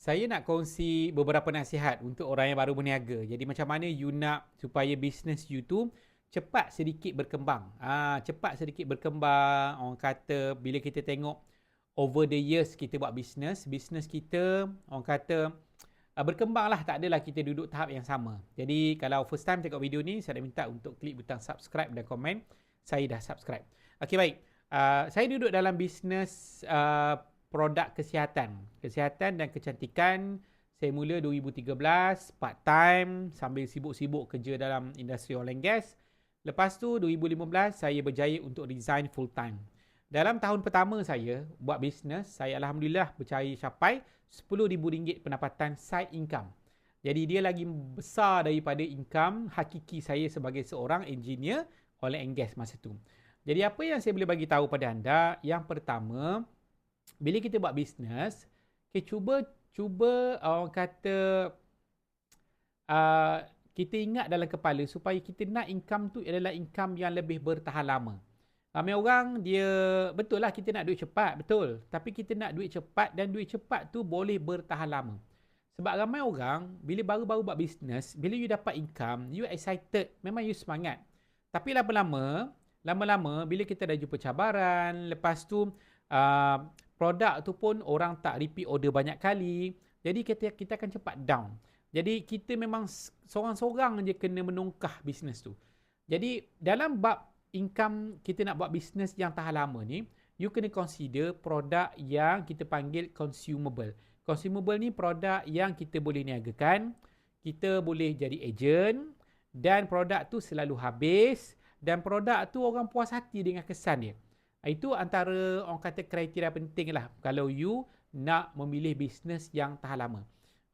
Saya nak kongsi beberapa nasihat untuk orang yang baru berniaga. Jadi macam mana you nak supaya bisnes you tu cepat sedikit berkembang. Ah, cepat sedikit berkembang. Orang kata bila kita tengok over the years kita buat bisnes, bisnes kita orang kata uh, berkembang lah. Tak adalah kita duduk tahap yang sama. Jadi kalau first time tengok video ni, saya nak minta untuk klik butang subscribe dan komen. Saya dah subscribe. Okay baik. Uh, saya duduk dalam bisnes uh, produk kesihatan. Kesihatan dan kecantikan. Saya mula 2013 part time sambil sibuk-sibuk kerja dalam industri oil and gas. Lepas tu 2015 saya berjaya untuk resign full time. Dalam tahun pertama saya buat bisnes, saya alhamdulillah berjaya capai RM10,000 pendapatan side income. Jadi dia lagi besar daripada income hakiki saya sebagai seorang engineer oil and gas masa tu. Jadi apa yang saya boleh bagi tahu pada anda? Yang pertama, bila kita buat bisnes, kita cuba cuba orang kata uh, kita ingat dalam kepala supaya kita nak income tu adalah income yang lebih bertahan lama. Ramai orang dia betul lah kita nak duit cepat, betul. Tapi kita nak duit cepat dan duit cepat tu boleh bertahan lama. Sebab ramai orang bila baru-baru buat bisnes, bila you dapat income, you excited, memang you semangat. Tapi lama-lama, lama-lama bila kita dah jumpa cabaran, lepas tu uh, produk tu pun orang tak repeat order banyak kali. Jadi kita kita akan cepat down. Jadi kita memang seorang-seorang je kena menungkah bisnes tu. Jadi dalam bab income kita nak buat bisnes yang tahan lama ni, you kena consider produk yang kita panggil consumable. Consumable ni produk yang kita boleh niagakan, kita boleh jadi agent dan produk tu selalu habis dan produk tu orang puas hati dengan kesan dia. Itu antara orang kata kriteria penting lah kalau you nak memilih bisnes yang tahan lama.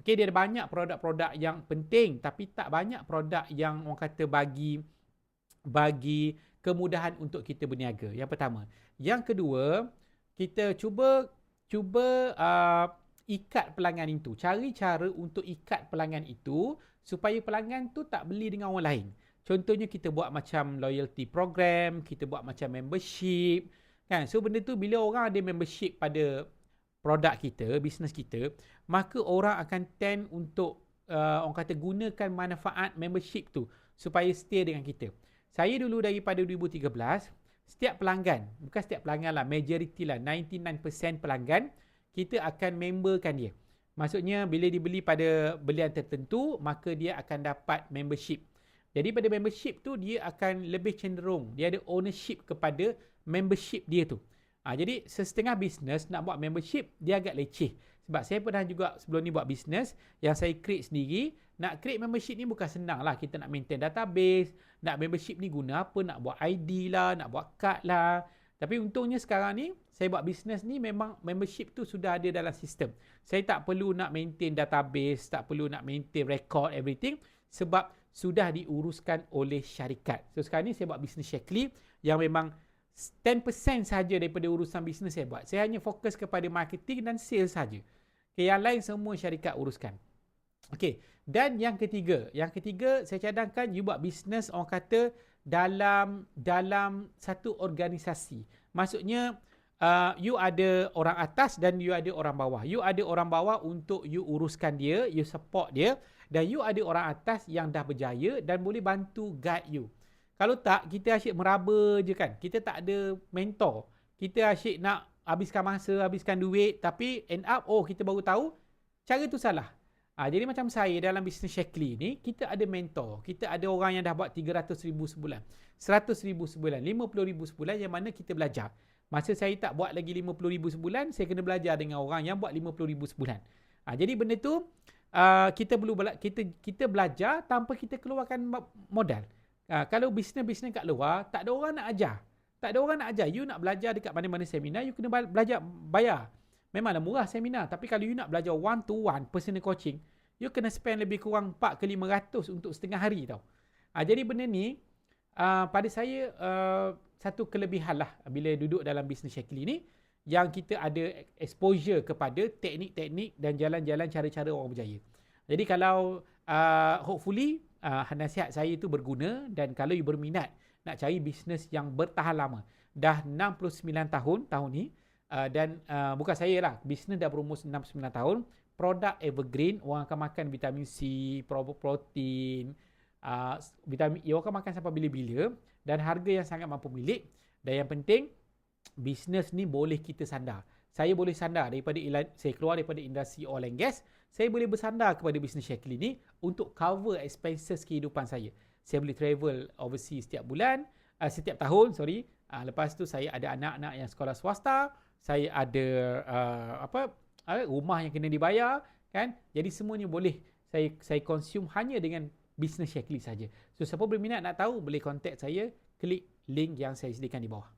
Okay, dia ada banyak produk-produk yang penting tapi tak banyak produk yang orang kata bagi bagi kemudahan untuk kita berniaga. Yang pertama. Yang kedua, kita cuba cuba uh, ikat pelanggan itu. Cari cara untuk ikat pelanggan itu supaya pelanggan tu tak beli dengan orang lain. Contohnya kita buat macam loyalty program, kita buat macam membership. Kan? So benda tu bila orang ada membership pada produk kita, bisnes kita, maka orang akan tend untuk uh, orang kata gunakan manfaat membership tu supaya stay dengan kita. Saya dulu daripada 2013, setiap pelanggan, bukan setiap pelanggan lah, majority lah, 99% pelanggan, kita akan memberkan dia. Maksudnya bila dibeli pada belian tertentu, maka dia akan dapat membership. Jadi pada membership tu dia akan lebih cenderung. Dia ada ownership kepada membership dia tu. Ha, jadi setengah bisnes nak buat membership dia agak leceh. Sebab saya pernah juga sebelum ni buat bisnes yang saya create sendiri. Nak create membership ni bukan senang lah. Kita nak maintain database. Nak membership ni guna apa? Nak buat ID lah. Nak buat card lah. Tapi untungnya sekarang ni saya buat bisnes ni memang membership tu sudah ada dalam sistem. Saya tak perlu nak maintain database. Tak perlu nak maintain record everything. Sebab sudah diuruskan oleh syarikat. So sekarang ni saya buat bisnes Shakely yang memang 10% saja daripada urusan bisnes saya buat. Saya hanya fokus kepada marketing dan sales saja. Okay, yang lain semua syarikat uruskan. Okey, dan yang ketiga, yang ketiga saya cadangkan you buat bisnes orang kata dalam dalam satu organisasi. Maksudnya uh, you ada orang atas dan you ada orang bawah. You ada orang bawah untuk you uruskan dia, you support dia dan you ada orang atas yang dah berjaya dan boleh bantu guide you. Kalau tak, kita asyik meraba je kan. Kita tak ada mentor. Kita asyik nak habiskan masa, habiskan duit. Tapi end up, oh kita baru tahu, cara tu salah. Ha, jadi macam saya dalam bisnes Shakely ni, kita ada mentor. Kita ada orang yang dah buat RM300,000 sebulan. RM100,000 sebulan. RM50,000 sebulan yang mana kita belajar. Masa saya tak buat lagi RM50,000 sebulan, saya kena belajar dengan orang yang buat RM50,000 sebulan. Ha, jadi benda tu, uh, kita perlu bela- kita kita belajar tanpa kita keluarkan modal. Uh, kalau bisnes-bisnes kat luar, tak ada orang nak ajar. Tak ada orang nak ajar. You nak belajar dekat mana-mana seminar, you kena belajar bayar. Memanglah murah seminar. Tapi kalau you nak belajar one to one personal coaching, you kena spend lebih kurang 4 ke 500 untuk setengah hari tau. Uh, jadi benda ni, uh, pada saya, uh, satu kelebihan lah bila duduk dalam bisnes Shakily ni, yang kita ada exposure kepada teknik-teknik dan jalan-jalan cara-cara orang berjaya. Jadi kalau uh, hopefully uh, nasihat saya itu berguna dan kalau you berminat nak cari bisnes yang bertahan lama. Dah 69 tahun tahun ni Uh, dan uh, bukan saya lah, bisnes dah berumur 6-9 tahun. Produk evergreen, orang akan makan vitamin C, protein, uh, vitamin orang akan makan sampai bila-bila. Dan harga yang sangat mampu milik. Dan yang penting, bisnes ni boleh kita sandar. Saya boleh sandar daripada saya keluar daripada industri oil and gas, saya boleh bersandar kepada bisnes Shakili ni untuk cover expenses kehidupan saya. Saya boleh travel overseas setiap bulan, uh, setiap tahun, sorry. Uh, lepas tu saya ada anak-anak yang sekolah swasta, saya ada uh, apa uh, rumah yang kena dibayar, kan? Jadi semuanya boleh saya saya consume hanya dengan bisnes Shakili saja. So siapa berminat nak tahu boleh contact saya, klik link yang saya sediakan di bawah.